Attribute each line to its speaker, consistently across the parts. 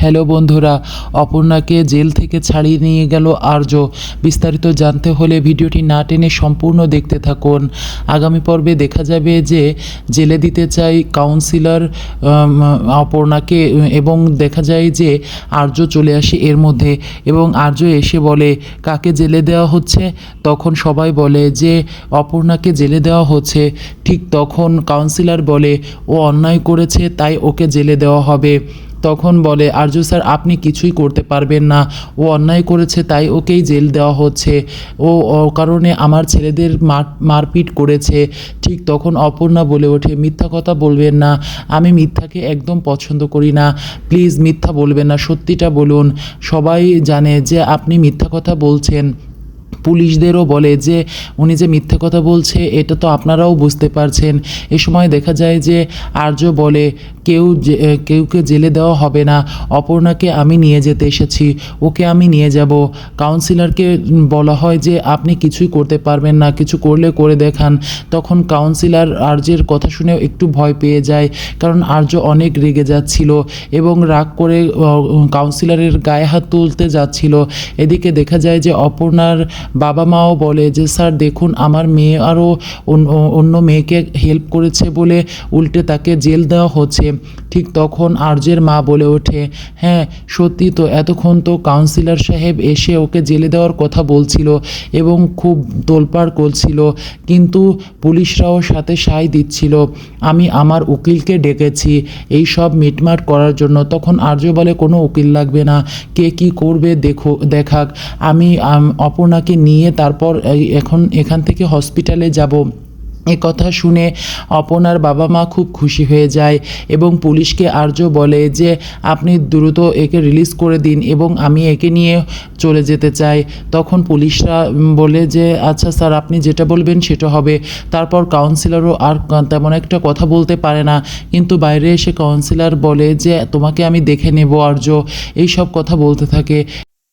Speaker 1: Hello বন্ধুরা, অপর্ণাকে jail থেকে ছাড়িয়ে নিয়ে গেল আর্য। বিস্তারিত জানতে হলে ভিডিওটি না টেনে সম্পূর্ণ দেখতে থাকুন। আগামী পর্বে দেখা যাবে যে জেলে দিতে চাই কাউন্সিলর অপর্ণাকে, এবং দেখা যায় যে আর্য চলে আসে এর মধ্যে, এবং আর্য এসে বলে, কাকে জেলে দেওয়া হচ্ছে? তখন সবাই বলে যে, অপর্ণাকে জেলে দেওয়া হচ্ছে। ঠিক তখন কাউন্সিলর বলে, ও অন্যায় করেছে, তাই ওকে জেলে দেওয়া হবে। তখন বলে আর্য স্যার, আপনি কিছুই করতে পারবেন না। ও অন্যায় করেছে, তাই ওকেই জেল দেওয়া হচ্ছে। ও কারণে আমার ছেলেদের মার, মারপিট করেছে। ঠিক তখন অপর্ণা বলে ওঠে, মিথ্যা কথা বলবেন না। আমি মিথ্যাকে একদম পছন্দ করি না। প্লিজ মিথ্যা বলবেন না। সত্যিটা বলুন। সবাই জানে যে আপনি মিথ্যা কথা বলছেন। পুলিশদেরও বলে যে উনি যে মিথ্যে কথা বলছে, এটা তো আপনারাও বুঝতে পারছেন। এ সময় দেখা যায় যে আর্য বলে কেউ কেউকে জেলে দেওয়া হবে না। অপর্ণাকে আমি নিয়ে যেতে এসেছি। ওকে আমি নিয়ে যাব। কাউন্সিলরকে বলা হয় যে, আপনি কিছুই করতে পারবেন না। কিছু করলে করে দেখান। তখন কাউন্সিলর আর্যের কথা শুনেও একটু ভয় পেয়ে যায়, কারণ আর্য অনেক রেগে যাচ্ছিল এবং রাগ করে কাউন্সিলরের গায়ে হাত তুলতে যাচ্ছিল। এদিকে দেখা যায় যে, অপর্ণার বাবা মাও বলে যে, স্যার, দেখুন, আমার মেয়ে আরও অন্য মেয়েকে হেল্প করেছে বলে উল্টে তাকে জেল দেওয়া হচ্ছে। ঠিক তখন আর্যের মা বলে ওঠে হ্যাঁ সত্যি তো এতক্ষণ তো কাউন্সিলর সাহেব এসে ওকে জেলে দেওয়ার কথা বলছিল এবং খুব তোলপাড় করছিল, কিন্তু পুলিশরাও সাথে সায় দিচ্ছিল। আমি আমার উকিলকে ডেকেছি, এই সব মিটমাট করার জন্য। তখন আর্য বলে, কোনো উকিল লাগবে না, কে কি করবে দেখো, দেখাক। আমি অপর্ণাকে নিয়ে তারপর এখন, এখান থেকে হসপিটালে যাব। এ কথা শুনে অপনার বাবা মা খুব খুশি হয়ে যায় এবং পুলিশকে আর্য বলে যে, আপনি দ্রুত একে রিলিজ করে দিন এবং আমি একে নিয়ে চলে যেতে চাই। তখন পুলিশরা বলে যে আচ্ছা স্যার, আপনি যেটা বলবেন সেটা হবে। তারপর কাউন্সিলরও আর তেমন একটা কথা বলতে পারে না। কিন্তু বাইরে এসে কাউন্সিলর বলে যে, তোমাকে আমি দেখে নেব আর্য। এই সব কথা বলতে থাকে।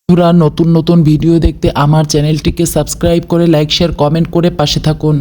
Speaker 1: বন্ধুরা, নতুন নতুন ভিডিও দেখতে আমার চ্যানেলটিকে সাবস্ক্রাইব করে লাইক শেয়ার কমেন্ট করে পাশে থাকুন।